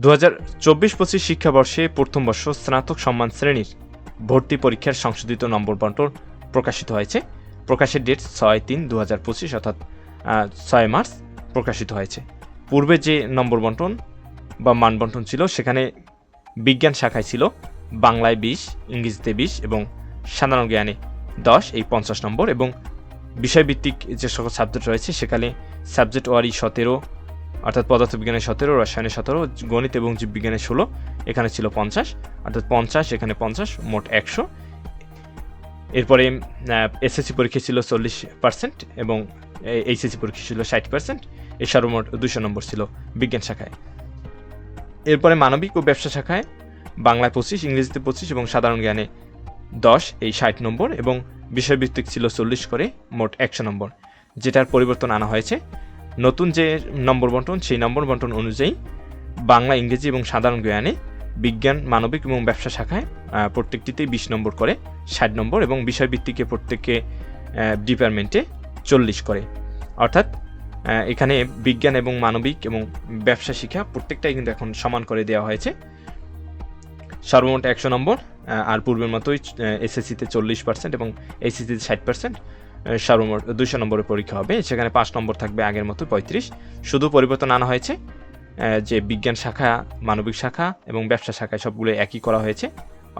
দু হাজার চব্বিশ পঁচিশ শিক্ষাবর্ষে প্রথম বর্ষ স্নাতক সম্মান শ্রেণির ভর্তি পরীক্ষার সংশোধিত নম্বর বন্টন প্রকাশিত হয়েছে। প্রকাশের ডেট ছয় তিন দু হাজার পঁচিশ অর্থাৎ ছয় মার্চ প্রকাশিত হয়েছে। পূর্বে যে নম্বর বন্টন বা মান বন্টন ছিল, সেখানে বিজ্ঞান শাখায় ছিল বাংলায় বিশ, ইংরেজিতে বিশ এবং সাধারণ জ্ঞানে দশ, এই পঞ্চাশ নম্বর এবং বিষয়ভিত্তিক যে সকল সাবজেক্ট রয়েছে, সেখানে সাবজেক্ট ওয়ারি সতেরো অর্থাৎ পদার্থবিজ্ঞানের সতেরো রসায়নের সতেরো, গণিত এবং জীববিজ্ঞানের ষোলো, এখানে ছিল পঞ্চাশ, অর্থাৎ পঞ্চাশ, এখানে পঞ্চাশ, মোট একশো। এরপরে এসএসসি পরীক্ষা ছিল চল্লিশ পার্সেন্ট এবং এইচএসসি পরীক্ষা ছিল ষাট পার্সেন্ট। এই সর্বমোট দুশো নম্বর ছিল বিজ্ঞান শাখায়। এরপরে মানবিক ও ব্যবসা শাখায়, বাংলায় পঁচিশ, ইংরেজিতে পঁচিশ এবং সাধারণ জ্ঞানে দশ, এই ষাট নম্বর এবং বিষয়ভিত্তিক ছিল চল্লিশ করে মোট একশো নম্বর, যেটার পরিবর্তন আনা হয়েছে। নতুন যে নম্বর বন্টন, সেই নম্বর বন্টন অনুযায়ী বাংলা, ইংরেজি এবং সাধারণ জ্ঞানে বিজ্ঞান, মানবিক এবং ব্যবসা শাখায় প্রত্যেকটিতেই বিশ নম্বর করে, ষাট নম্বর এবং বিষয়ভিত্তিকে প্রত্যেককে ডিপার্টমেন্টে চল্লিশ করে। অর্থাৎ এখানে বিজ্ঞান এবং মানবিক এবং ব্যবসা শিক্ষা প্রত্যেকটাই কিন্তু এখন সমান করে দেওয়া হয়েছে। সর্বমোট একশো নম্বর আর পূর্বের মতোই এসএসসিতে চল্লিশ পার্সেন্ট এবং এইচএসসিতে ষাট পার্সেন্ট সর্বমোট দুশো নম্বরের পরীক্ষা হবে সেখানে পাঁচ নম্বর থাকবে আগের মতো পঁয়ত্রিশ। শুধু পরিবর্তন আনা হয়েছে যে বিজ্ঞান শাখা মানবিক শাখা এবং ব্যবসা শাখায় সবগুলো একই করা হয়েছে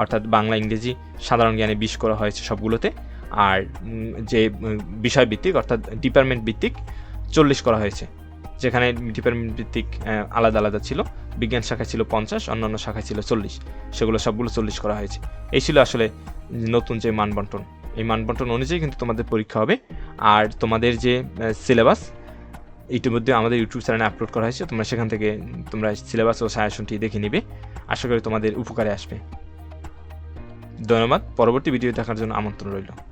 অর্থাৎ বাংলা ইংরেজি সাধারণ জ্ঞানে বিশ করা হয়েছে সবগুলোতে। আর যে উম, বিষয় ভিত্তিক অর্থাৎ ডিপার্টমেন্ট ভিত্তিক চল্লিশ করা হয়েছে। যেখানে ডিপার্টমেন্ট ভিত্তিক আলাদা আলাদা ছিল। বিজ্ঞান শাখা ছিল পঞ্চাশ অন্যান্য শাখায় ছিল চল্লিশ। সেগুলো সবগুলো চল্লিশ করা হয়েছে। এই ছিল আসলে নতুন যে মানবন্টন। এই মানবন্টন অনুযায়ী কিন্তু তোমাদের পরীক্ষা হবে। আর তোমাদের যে সিলেবাস ইতিমধ্যে আমাদের ইউটিউব চ্যানেলে আপলোড করা হয়েছে, তোমরা সেখান থেকে, তোমরা সিলেবাস ও সায়াসনটি দেখে নিবে। আশা করি তোমাদের উপকারে আসবে। ধন্যবাদ। পরবর্তী ভিডিও দেখার জন্য আমন্ত্রণ রইল।